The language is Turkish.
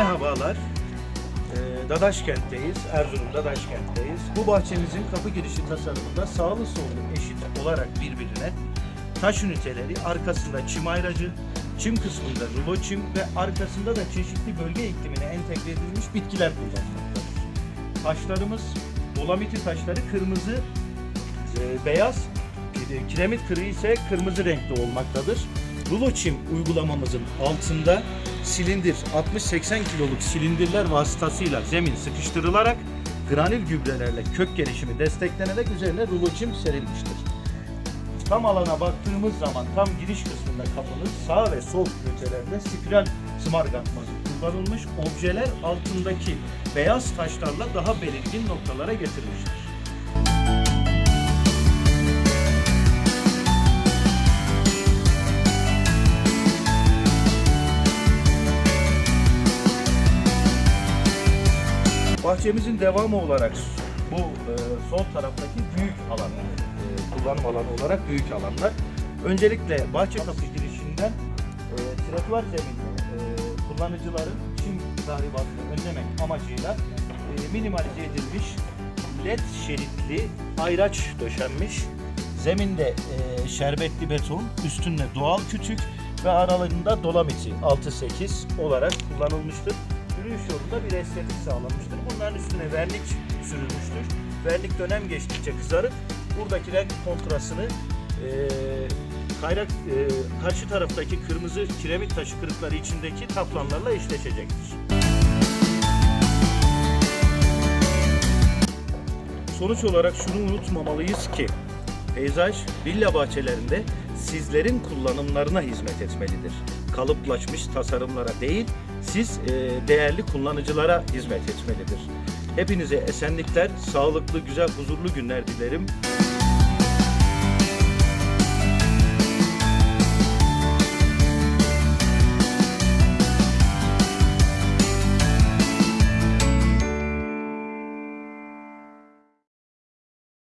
Merhabalar. Ee, Dadaşkent'teyiz. Erzurum Dadaşkent'teyiz. Bu bahçemizin kapı girişi tasarımında sağlı sollu eşit olarak birbirine taş üniteleri, arkasında çim ayracı, çim kısmında rulo çim ve arkasında da çeşitli bölge iklimine entegre edilmiş bitkiler kullanmaktadır. Taşlarımız dolamiti taşları kırmızı, e, beyaz, kire- kiremit kırığı ise kırmızı renkli olmaktadır. Rulo çim uygulamamızın altında silindir 60-80 kiloluk silindirler vasıtasıyla zemin sıkıştırılarak granül gübrelerle kök gelişimi desteklenerek üzerine rulo çim serilmiştir. Tam alana baktığımız zaman tam giriş kısmında kapının sağ ve sol ünitelerde spiral smargatması kullanılmış objeler altındaki beyaz taşlarla daha belirgin noktalara getirilmiştir. Bahçemizin devamı olarak bu e, sol taraftaki büyük alan, e, kullanım alanı olarak büyük alanlar. Öncelikle bahçe kapı girişinden e, trotüar zeminine e, kullanıcıların çim tahribatını önlemek amacıyla e, minimalize edilmiş led şeritli ayraç döşenmiş. Zeminde e, şerbetli beton, üstünde doğal kütük ve aralarında dolamiti 6-8 olarak kullanılmıştır. Yürüyüş yolunda bir estetik sağlanmıştır. Bunların üstüne vernik sürülmüştür. Vernik dönem geçtikçe kızarıp buradaki renk kontrastını e, kayrak e, karşı taraftaki kırmızı kiremit taşı kırıkları içindeki taplanlarla eşleşecektir. Sonuç olarak şunu unutmamalıyız ki peyzaj villa bahçelerinde sizlerin kullanımlarına hizmet etmelidir. Kalıplaşmış tasarımlara değil, siz e, değerli kullanıcılara hizmet etmelidir. Hepinize esenlikler, sağlıklı, güzel, huzurlu günler dilerim.